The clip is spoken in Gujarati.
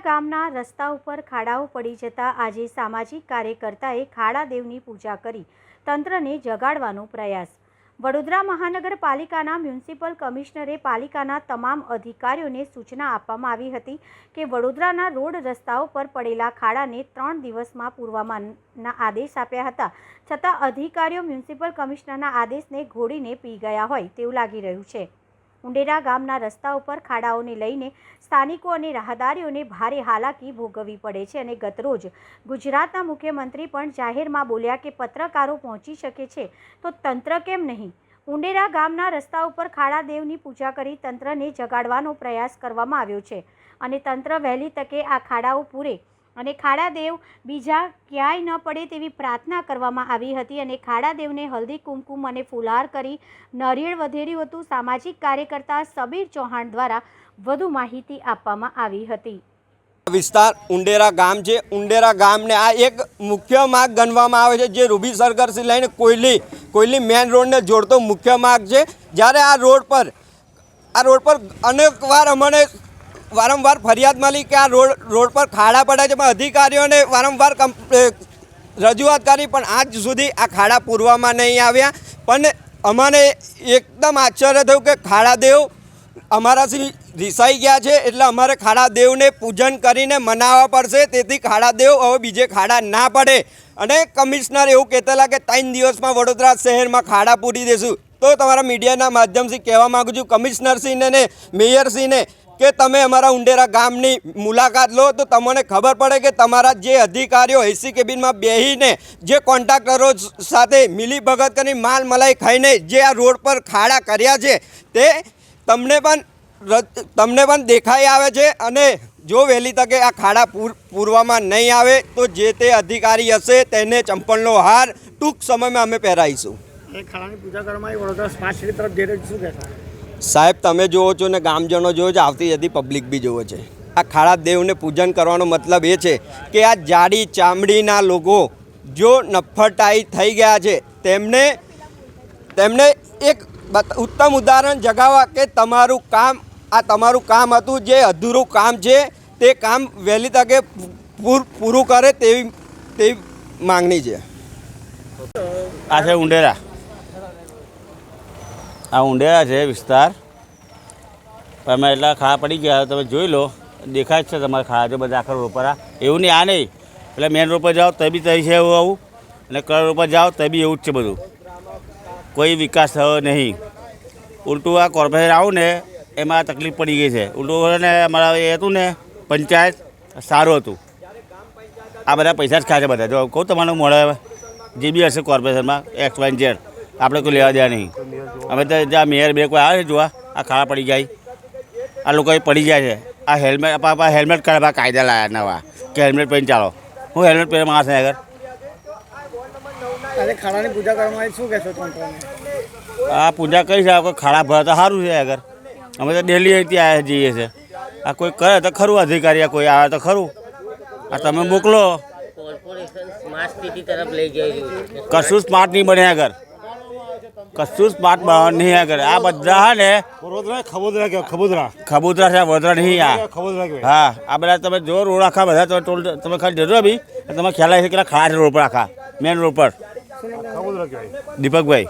ગામના રસ્તા ઉપર ખાડાઓ પડી જતા આજે સામાજિક કાર્યકર્તાએ ખાડાદેવની પૂજા કરી તંત્રને જગાડવાનો પ્રયાસ. વડોદરા મહાનગરપાલિકાના મ્યુનિસિપલ કમિશનરે પાલિકાના તમામ અધિકારીઓને સૂચના આપવામાં આવી હતી કે વડોદરાના રોડ રસ્તાઓ પર પડેલા ખાડાને ત્રણ દિવસમાં પૂરવામાંના આદેશ આપ્યા હતા. છતાં અધિકારીઓ મ્યુનિસિપલ કમિશનરના આદેશને ઘોડીને પી ગયા હોય તેવું લાગી રહ્યું છે. ઉંડેરા ગામના રસ્તા ઉપર ખાડાઓને લઈને સ્થાનિકો અને રાહદારીઓને ભારે હાલાકી ભોગવવી પડે છે અને ગતરોજ ગુજરાતના મુખ્યમંત્રી પણ જાહેરમાં બોલ્યા કે પત્રકારો પહોંચી શકે છે તો તંત્ર કેમ નહીં? ઉંડેરા ગામના રસ્તા ઉપર ખાડાદેવની પૂજા કરી તંત્રને જગાડવાનો પ્રયાસ કરવામાં આવ્યો છે અને તંત્ર વહેલી તકે આ ખાડાઓ પૂરે અને ખાડાદેવ બીજા ક્યાંય ન પડે તેવી પ્રાર્થના કરવામાં આવી હતી અને ખાડાદેવને હલ્દી કુમકુમ અને ફુલહાર કરી નારિયેળ વધેર્યું હતું. સામાજિક કાર્યકર્તા સબીર ચૌહાણ દ્વારા વધુ માહિતી આપવામાં આવી હતી. વિસ્તાર ઉંડેરા ગામ છે. ઉંડેરા ગામને આ એક મુખ્ય માર્ગ ગણવામાં આવે છે જે રૂબી સરગરથી લઈને કોયલી કોયલી મેન રોડને જોડતો મુખ્ય માર્ગ છે. જ્યારે આ રોડ પર, આ રોડ પર અનેક વાર અમને વારંવાર ફરિયાદ મળી કે આ રોડ રોડ પર ખાડા પડ્યા છે. પણ અધિકારીઓને વારંવાર રજૂઆત કરી, પણ આજ સુધી આ ખાડા પૂરવામાં નહીં આવ્યા. પણ અમારે એકદમ આશ્ચર્ય થયું કે ખાડા દેવ અમારાથી રિસાઈ ગયા છે. એટલે અમારે ખાડા દેવને પૂજન કરીને મનાવવા પડશે. તેથી ખાડા દેવ હવે બીજે ખાડા ના પડે. અને કમિશનર એવું કહેતા કે ત્રણ દિવસમાં વડોદરા શહેરમાં ખાડા પૂરી દેશું. તો તમારા મીડિયાના માધ્યમથી કહેવા માગું છું, કમિશનરશ્રીને ને મેયરશ્રીને કે તમે અમારા ઉંડેરા ગામની મુલાકાત લો, તો તમને ખબર પડે કે તમારા જે અધિકારીઓ એસી કેબિનમાં બેહીને જે કોન્ટ્રાક્ટરો સાથે મિલી ભગત કરી માલ મલાઈ ખાઈને જે આ રોડ પર ખાડા કર્યા છે, તે તમને પણ તમને પણ દેખાઈ આવે છે અને જો વહેલી તકે આ ખાડા પૂર, પૂરવામાં નહીં આવે, તો જે તે અધિકારી હશે તેને ચંપલનો હાર ટૂંક સમયમાં અમે પહેરાવીશું એ ખાડાની પૂજા કરવામાં વડોદરા સ્માર્ટ સિટી તરફ જઈ રહ્યું શું કહેશો? સાહેબ, તમે જુઓ છો ને, ગામજનો જુઓ છો, આવતી જતી પબ્લિક બી જુઓ છે. આ ખાડા દેવને પૂજન કરવાનો મતલબ એ છે કે આ જાડી ચામડીના લોકો જો નફટાઈ થઈ ગયા છે, તેમને તેમને એક ઉત્તમ ઉદાહરણ જગાવવા કે તમારું કામ, આ તમારું કામ હતું, જે અધૂરું કામ છે, તે કામ વહેલી તકે પૂરું કરે તેવી તેવી માંગણી છે. આ છે ઉંડેરા. આ ઊંડેરા છે વિસ્તાર. તમે એટલા ખાડા પડી ગયા તમે જોઈ લો. દેખાય છે તમારે ખાડા જો બધા આખા રોડ પર એવું નહીં, આ નહીં. એટલે મેન રોડ પર જાઓ તો બી છે એવું આવું. અને કર રોડ પર જાઓ તો બી એવું જ છે બધું. કોઈ વિકાસ થયો નહીં. ઉલટું આ કોર્પોરેશન આવું ને, એમાં તકલીફ પડી ગઈ છે. ઉલટું ને અમારા એ હતું ને, પંચાયત, સારું હતું. આ બધા પૈસા જ ખાય છે બધા. જો કહું તમારું મળે જે બી હશે કોર્પોરેશનમાં એક્સ વાય ઝેડ આપણે કોઈ લેવા દેવા નહીં. અમે તો જ્યાં મેયર બે કોઈ આવે છે જોવા. આ ખાડા પડી જાય. આ લોકો એ પડી જાય છે. આ હેલ્મેટ આપણા હેલ્મેટ કાઢવા કાયદા લાયા નવા. કે હેલ્મેટ પહેરીને ચાલો. હું હેલ્મેટ પહેરે માણસ ને આગળ. ખાડાની પૂજા કરવામાં શું કહેશો આ પૂજા કરી છે કોઈ ખાડા ભરા તો સારું છે આગળ. અમે તો ડેલી અહીંથી આવ્યા જઈએ છીએ. આ કોઈ કરે તો ખરું અધિકારી આ કોઈ આવે તો ખરું. આ તમે મોકલો. છે. કશું સ્માર્ટ નહીં બને આગળ. કશું સ્માર્ટ બનવાનું નહીં આગળ આ બધા હા ને વડોદરા ખબોદરા કે ખબોદરા. ખબૂતરા છે વડોદરા નહીં આ. ખબોદરા હા આ બધા તમે જો રોડ આખા બધા તમે ટોલ તમે ખાલી જજો બી તમે ખ્યાલ આવી છે કે ખાડા છે રોડ પર આખા મેન રોડ પર. ખબોદરા કહેવાય. દીપકભાઈ.